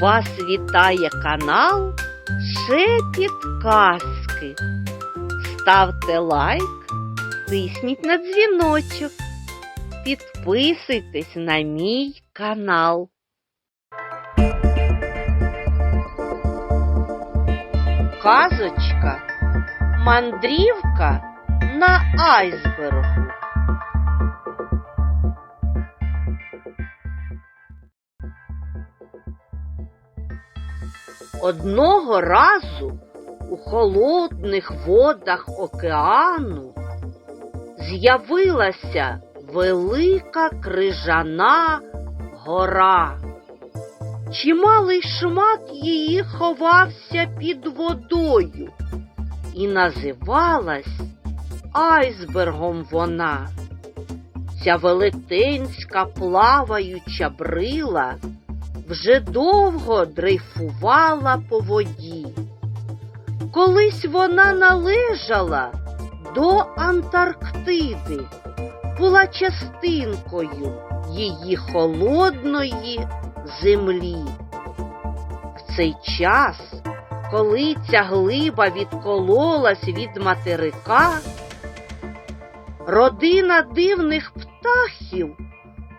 Вас вітає канал Шепіт Казки. Ставте лайк, тисніть на дзвіночок, підписуйтесь на мій канал. Казочка Мандрівка на айсбергу. Одного разу у холодних водах океану з'явилася велика крижана гора. Чималий шмат її ховався під водою і називалась айсбергом вона. Ця велетенська плаваюча брила вже довго дрейфувала по воді. Колись вона належала до Антарктиди, була частинкою її холодної землі. В цей час, коли ця глиба відкололась від материка, родина дивних птахів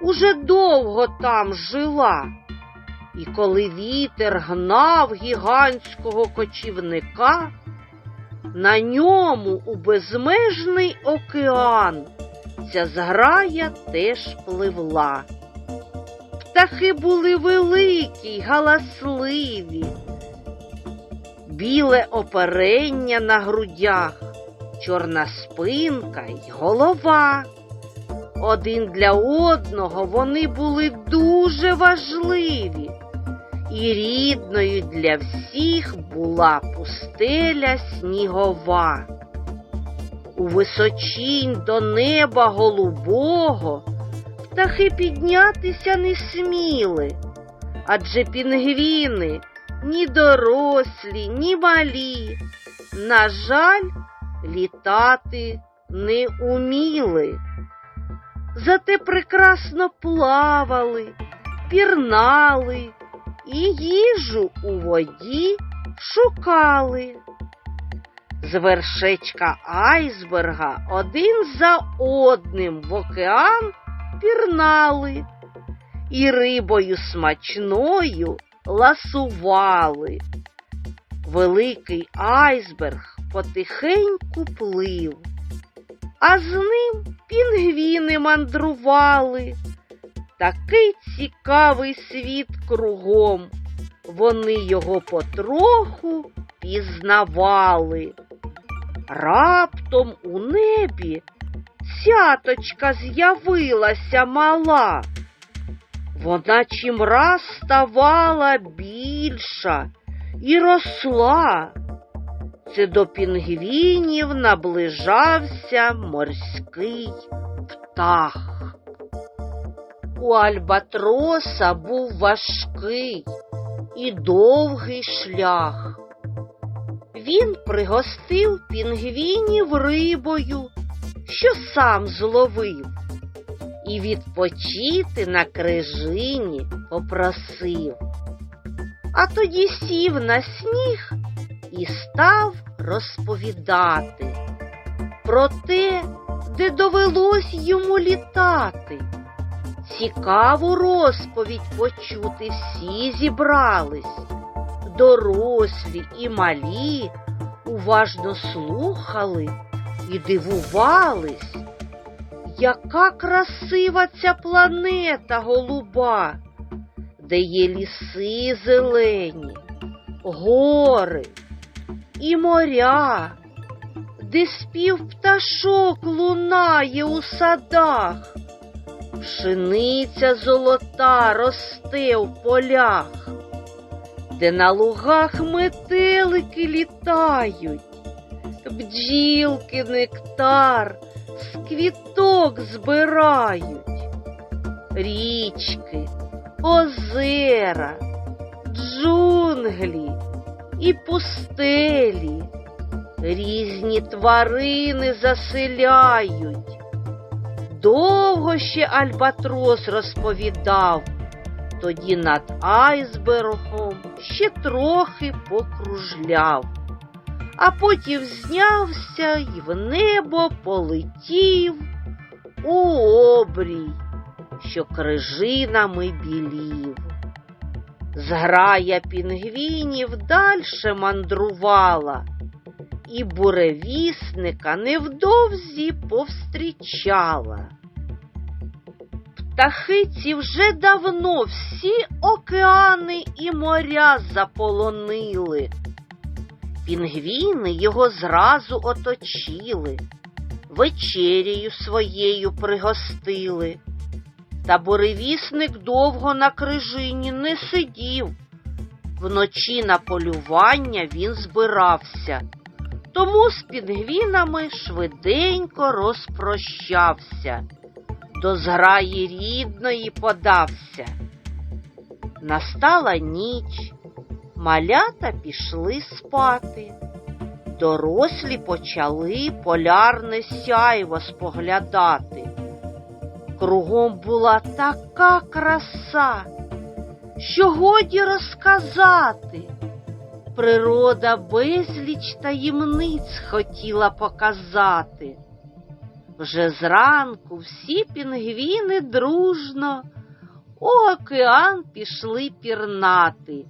уже довго там жила. І коли вітер гнав гігантського кочівника, на ньому у безмежний океан ця зграя теж пливла. Птахи були великі й галасливі, біле оперення на грудях, чорна спинка й голова. Один для одного вони були дуже важливі, і рідною для всіх була пустеля снігова. У височінь до неба голубого птахи піднятися не сміли, адже пінгвіни ні дорослі, ні малі, на жаль, літати не уміли. Зате прекрасно плавали, пірнали і їжу у воді шукали. З вершечка айсберга один за одним в океан пірнали і рибою смачною ласували. Великий айсберг потихеньку плив, а з ним пінгвіни мандрували. Такий цікавий світ кругом. Вони його потроху пізнавали. Раптом у небі цяточка з'явилася мала. Вона чимраз ставала більша і росла. Це до пінгвінів наближався морський птах. У Альбатроса був важкий і довгий шлях. Він пригостив пінгвінів рибою, що сам зловив, і відпочити на крижині попросив. А тоді сів на сніг і став розповідати про те, де довелось йому літати. Цікаву розповідь почути всі зібрались, дорослі і малі уважно слухали і дивувались, яка красива ця планета голуба, де є ліси зелені, гори і моря, де спів пташок лунає у садах. Пшениця золота росте в полях, де на лугах метелики літають, бджілки нектар з квіток збирають, річки, озера, джунглі і пустелі, різні тварини заселяють. Довго ще Альбатрос розповідав, Тоді над айсбергом ще трохи покружляв, а потім знявся і в небо полетів у обрій, що крижинами білів. Зграя пінгвінів дальше мандрувала, і буревісника невдовзі повстрічала. Птахиці вже давно всі океани і моря заполонили. Пінгвіни його зразу оточили, вечерію своєю пригостили. Та буревісник довго на крижині не сидів. Вночі на полювання він збирався, тому з пінгвінами швиденько розпрощався, до зграї рідної подався. Настала ніч, малята пішли спати. Дорослі почали полярне сяйво споглядати. Кругом була така краса, що годі розказати. Природа безліч таємниць хотіла показати. Вже зранку всі пінгвіни дружно у океан пішли пірнати.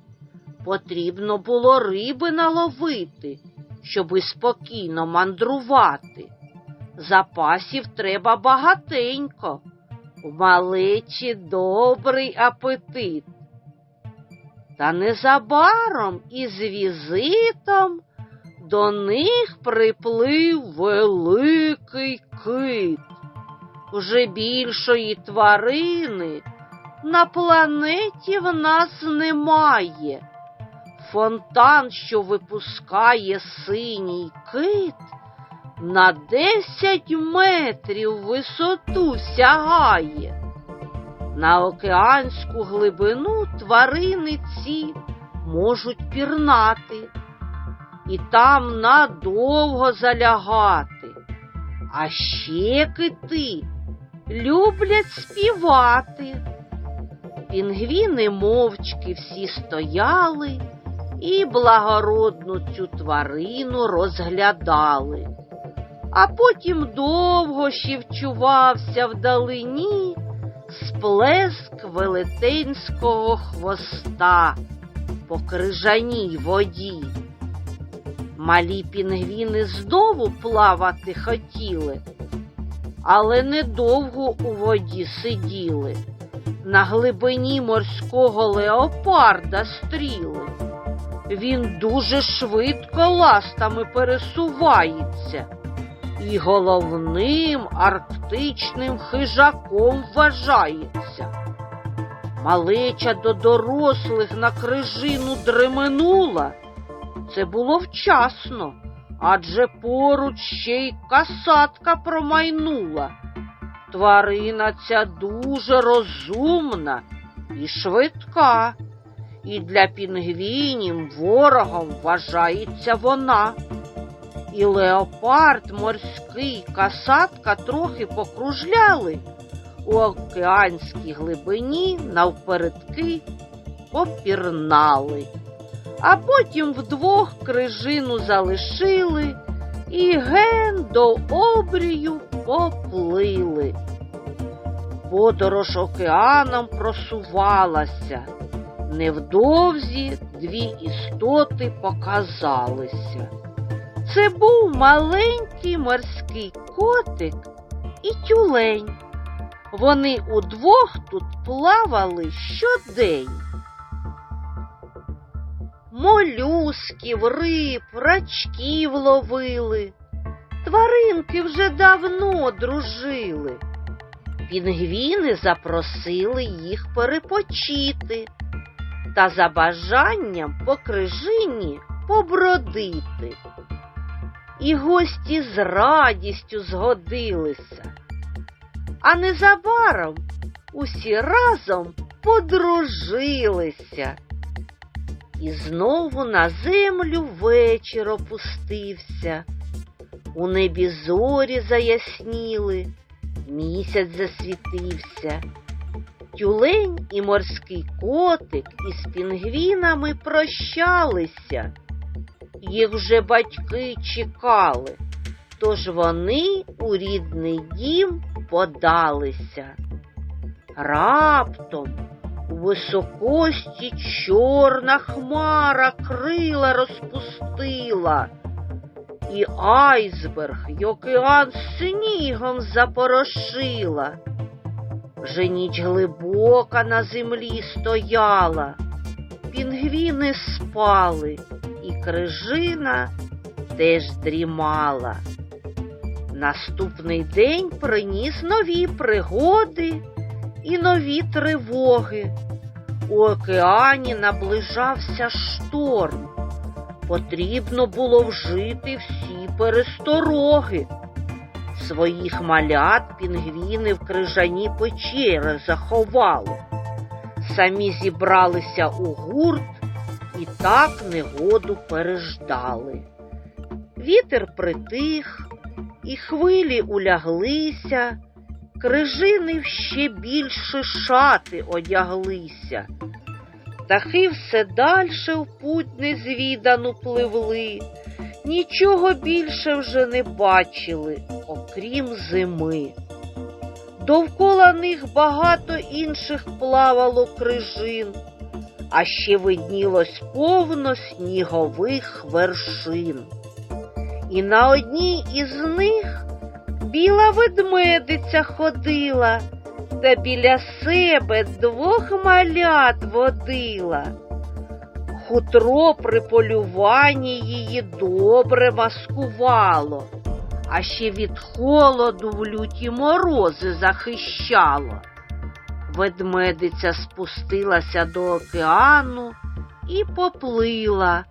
Потрібно було риби наловити, щоби спокійно мандрувати. Запасів треба багатенько, у малечі добрий апетит. Та незабаром із візитом до них приплив великий кит. Уже більшої тварини на планеті в нас немає. Фонтан, що випускає синій кит, на десять метрів висоту сягає. На океанську глибину тварини ці можуть пірнати і там надовго залягати. А ще кити люблять співати. Пінгвіни мовчки всі стояли і благородну цю тварину розглядали, а потім довго ще вчувався вдалині сплеск велетенського хвоста по крижаній воді. Малі пінгвіни знову плавати хотіли, але недовго у воді сиділи. На глибині морського леопарда стріли. Він дуже швидко ластами пересувається і головним арктичним хижаком вважається. Малеча до дорослих на крижину дременула. Це було вчасно, адже поруч ще й касатка промайнула. Тварина ця дуже розумна і швидка, і для пінгвінів ворогом вважається вона. І леопард морський касатка трохи покружляли у океанській глибині навпередки попірнали, а потім вдвох крижину залишили і ген до обрію поплили. Подорож океаном просувалася. Невдовзі дві істоти показалися. Це був маленький морський котик і тюлень. Вони удвох тут плавали щодень. Молюсків, риб, рачків ловили. Тваринки вже давно дружили. Пінгвіни запросили їх перепочити та за бажанням по крижині побродити. І гості з радістю згодилися, а незабаром усі разом подружилися. І знову на землю вечір опустився. У небі зорі заясніли, місяць засвітився. Тюлень і морський котик із пінгвінами прощалися. Їх вже батьки чекали, тож вони у рідний дім подалися. Раптом у високості чорна хмара крила розпустила, і айсберг й океан снігом запорошила. Вже ніч глибока на землі стояла, пінгвіни спали, крижина теж дрімала. Наступний день приніс нові пригоди і нові тривоги. У океані наближався шторм. Потрібно було вжити всі перестороги. Своїх малят пінгвіни в крижані печери заховали. Самі зібралися у гурт і так негоду переждали. Вітер притих, і хвилі уляглися, крижини в ще більше шати одяглися. Птахи все дальше в путь незвідану пливли, нічого більше вже не бачили, окрім зими. Довкола них багато інших плавало крижин, а ще виднілось повно снігових вершин. І на одній із них біла ведмедиця ходила та біля себе двох малят водила. Хутро при полюванні її добре маскувало, а ще від холоду в люті морози захищало. Ведмедиця спустилася до океану і поплила.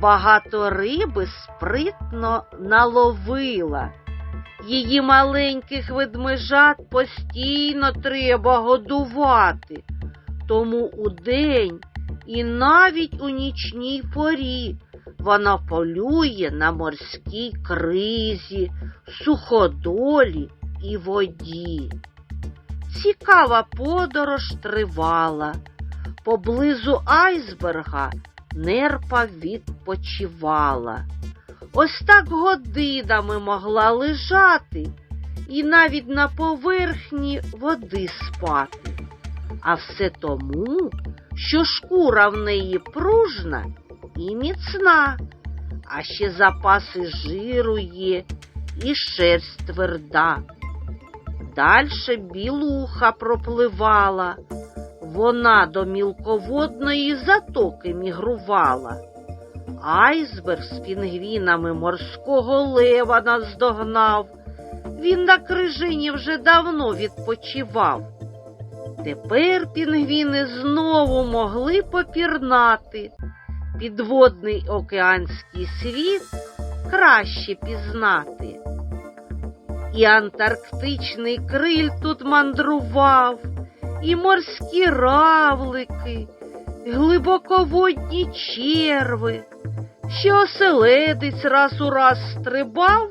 Багато риби спритно наловила. Її маленьких ведмежат постійно треба годувати, тому удень і навіть у нічній порі вона полює на морській кризі, суходолі і воді. Цікава подорож тривала. Поблизу айсберга нерпа відпочивала. Ось так годинами могла лежати і навіть на поверхні води спати. А все тому, що шкура в неї пружна і міцна, а ще запаси жиру є і шерсть тверда. Дальше білуха пропливала, вона до мілководної затоки мігрувала. Айсберг з пінгвінами морського лева наздогнав. Він на крижині вже давно відпочивав. Тепер пінгвіни знову могли попірнати. Підводний океанський світ краще пізнати. І антарктичний криль тут мандрував, і морські равлики, глибоководні черви, ще оселедець раз у раз стрибав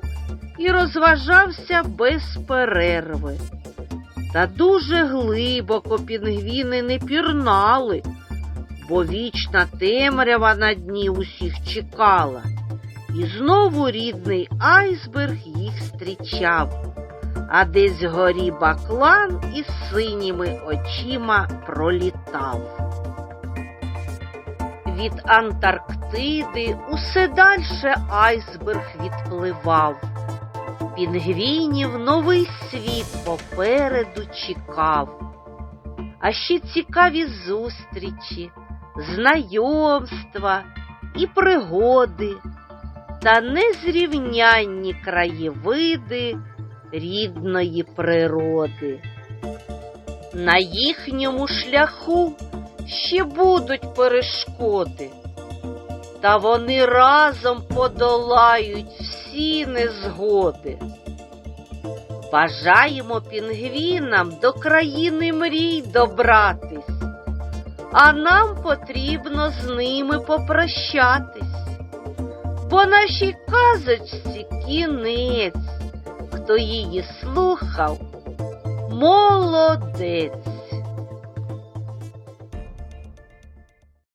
і розважався без перерви. Та дуже глибоко пінгвіни не пірнали, бо вічна темрява на дні усіх чекала, і знову рідний айсберг їх зустрічав, а десь горі баклан із синіми очима пролітав. Від Антарктиди усе дальше айсберг відпливав. Пінгвінів новий світ попереду чекав, а ще цікаві зустрічі, знайомства і пригоди та незрівнянні краєвиди рідної природи. На їхньому шляху ще будуть перешкоди, та вони разом подолають всі незгоди. Бажаємо пінгвінам до країни мрій добратись, а нам потрібно з ними попрощатись, бо нашій казочці кінець, хто її слухав, молодець.